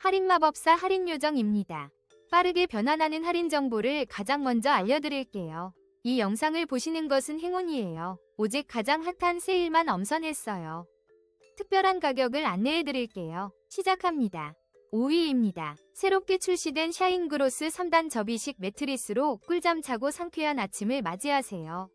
할인마법사 할인요정입니다. 빠르게 변환하는 할인 정보를 가장 먼저 알려드릴게요. 이 영상을 보시는 것은 행운이에요. 오직 가장 핫한 세일만 엄선했어요. 특별한 가격을 안내해드릴게요. 시작합니다. 5위입니다. 새롭게 출시된 샤인그로스 3단 접이식 매트리스로 꿀잠 자고 상쾌한 아침을 맞이하세요.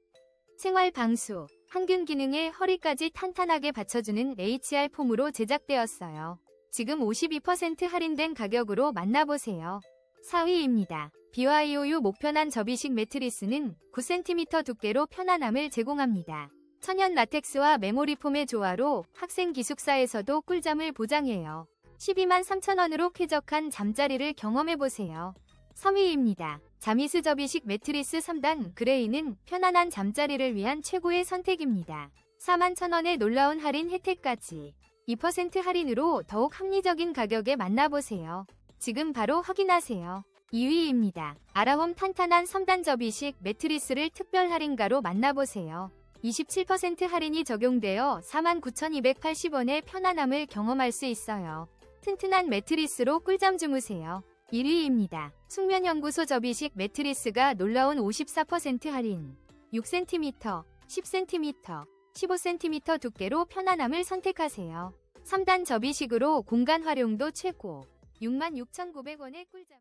생활 방수, 항균 기능에 허리까지 탄탄하게 받쳐주는 HR 폼으로 제작되었어요. 지금 52% 할인된 가격으로 만나보세요. 4위입니다. BYOU 목편한 접이식 매트리스는 9cm 두께로 편안함을 제공합니다. 천연 라텍스와 메모리 폼의 조화로 학생 기숙사에서도 꿀잠을 보장해요. 12만 3천원으로 쾌적한 잠자리를 경험해보세요. 3위입니다. 자미스 접이식 매트리스 3단 그레이는 편안한 잠자리를 위한 최고의 선택입니다. 4만 천원의 놀라운 할인 혜택까지 2% 할인으로 더욱 합리적인 가격에 만나보세요. 지금 바로 확인하세요. 2위입니다. 아라홈 탄탄한 3단 접이식 매트리스를 특별 할인가로 만나보세요. 27% 할인이 적용되어 49,280원의 편안함을 경험할 수 있어요. 튼튼한 매트리스로 꿀잠 주무세요. 1위입니다. 숙면연구소 접이식 매트리스가 놀라운 54% 할인. 6cm, 10cm, 15cm 두께로 편안함을 선택하세요. 3단 접이식으로 공간 활용도 최고. 66,900원의 꿀잠.